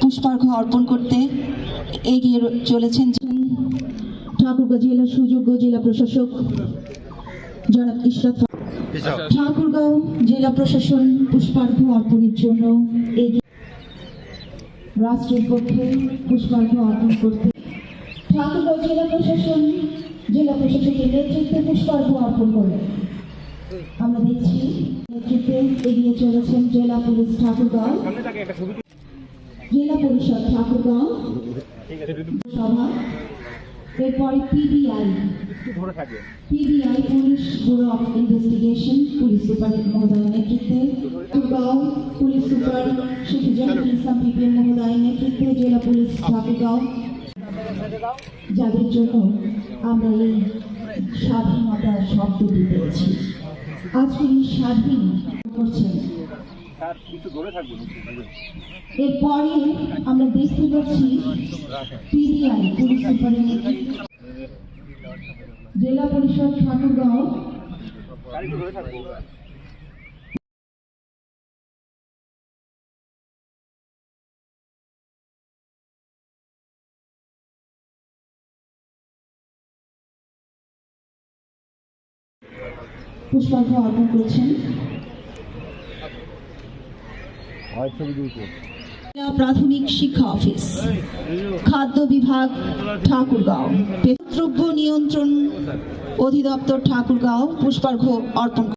পুষ্পার্ঘ্য অর্পণ করতে এগিয়ে চলেছেন ঠাকুরগাঁও জেলার সুযোগ্য জেলা প্রশাসক জনাব ইশরাত ঠাকুরগাঁও জেলা প্রশাসন পুষ্পার্ঘ অর্পণের জন্য এগিয়ে রাষ্ট্রের পক্ষে পুষ্পার্ঘ অর্পণ করতে ঠাকুরগাঁও জেলা প্রশাসন জেলা প্রশাসকের নেতৃত্বে পুষ্পার্ঘ অর্পণ করবে আমরা দেখছি নেতৃত্বে এগিয়ে চলেছেন জেলা পুলিশ ঠাকুরগাঁও। জেলা পরিষদ, ঠাকুরগাঁও সভা, এরপরে PBI PBI police bureau of investigation, police super মহোদয়ের নেতৃত্বে। Thakurgaon police super Sheikh Zahid Islam PPM মহোদয়ের নেতৃত্বে জেলা পুলিশ ঠাকুরগাঁও। যাদের জন্য আমরা এই স্বাধীনতার শব্দটি পেয়েছি। আজকে এই স্বাধীন এরপরে আমরা দেখতে পাচ্ছি পিডিআই পুলিশ জেলা পরিষদ ঠাকুরগাঁও। পুষ্পার্ঘ্য অর্পণ করেছেন। প্রাথমিক শিক্ষা অফিস খাদ্য বিভাগ ঠাকুরগাঁও। দ্রব্য নিয়ন্ত্রণ অধিদপ্তর ঠাকুরগাঁও পুষ্পার্ঘ অর্পণ